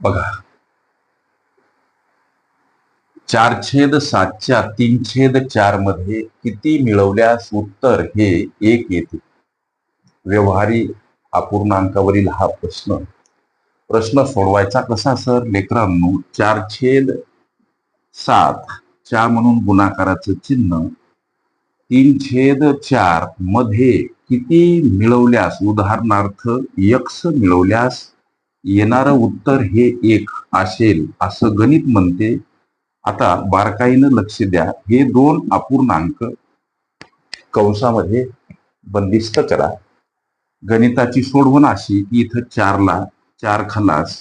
बघा. चार छेद सातच्या तीन छेद चारमध्ये किती मिळवल्यास उत्तर हे एक येते. व्यवहारी अपूर्णांकावरील हा प्रश्न. प्रश्न सोडवायचा कसा सर? लेकरांनो चार छेद सात चार म्हणून गुणाकाराचं चिन्ह तीन छेद चारमध्ये किती मिळवल्यास उदाहरणार्थ यक्स मिळवल्यास येणारं उत्तर हे एक असेल असं गणित म्हणते. आता बारकाईनं लक्ष द्या. हे दोन अपूर्णांक कंसामध्ये बंदिस्त करा. गणिताची सोडवण अशी की इथं चारला चार खलास.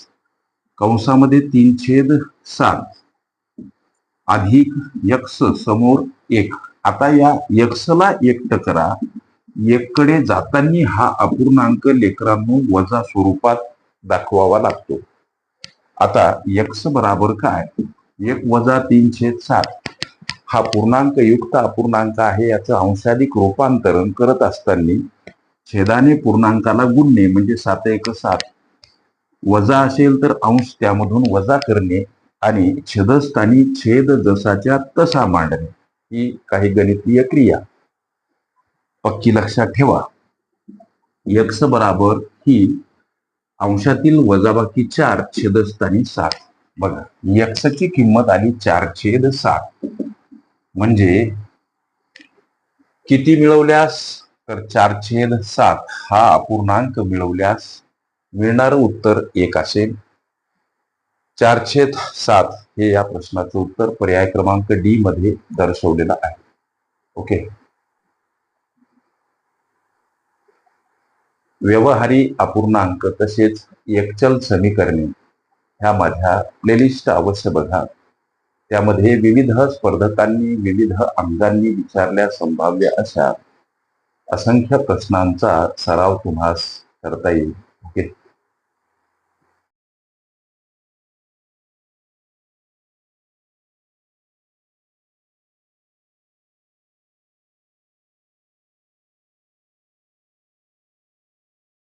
कंसामध्ये तीन छेद सात. अधिक यक्ष समोर एक. आता या यक्षला एकट करा. एककडे जाताना हा अपूर्णांक लेकरांनो वजा स्वरूपात दाखवावा लागतो. आता यक्स बराबर काय? एक वजा तीन छेद सात. हा पूर्णांक युक्त अपूर्णांक आहे याचं अंशाधिक रूपांतरण करत असताना छेदाने पूर्णांकाला गुणणे म्हणजे सात एक सात. वजा असेल तर अंश त्यामधून वजा करणे आणि छेदस्थानी छेद जसाच्या तसा मांडणे. ही काही गणितीय क्रिया. पक्की लक्षात ठेवा. यक्स बराबर ही अंशातील वजाबाकी चार छेदस्थानी सात. बघा यक्सची किंमत आली चार छेद सात. म्हणजे किती मिळवल्यास? तर चार छेद सात हा अपूर्णांक मिळवल्यास मिळणार उत्तर एक असेल. चार छेद सात हे या प्रश्नाचं उत्तर पर्याय क्रमांक डी मध्ये दर्शवलेलं आहे. ओके? व्यवहारी अपूर्णांक तसेच एकचल समीकरणे ह्या माझ्या प्लेलिस्ट अवश्य बघा. त्यामध्ये विविध स्पर्धकांनी विविध अंगांनी विचारल्या संभाव्य अशा असंख्य प्रश्नांचा सराव तुम्हास करता येईल.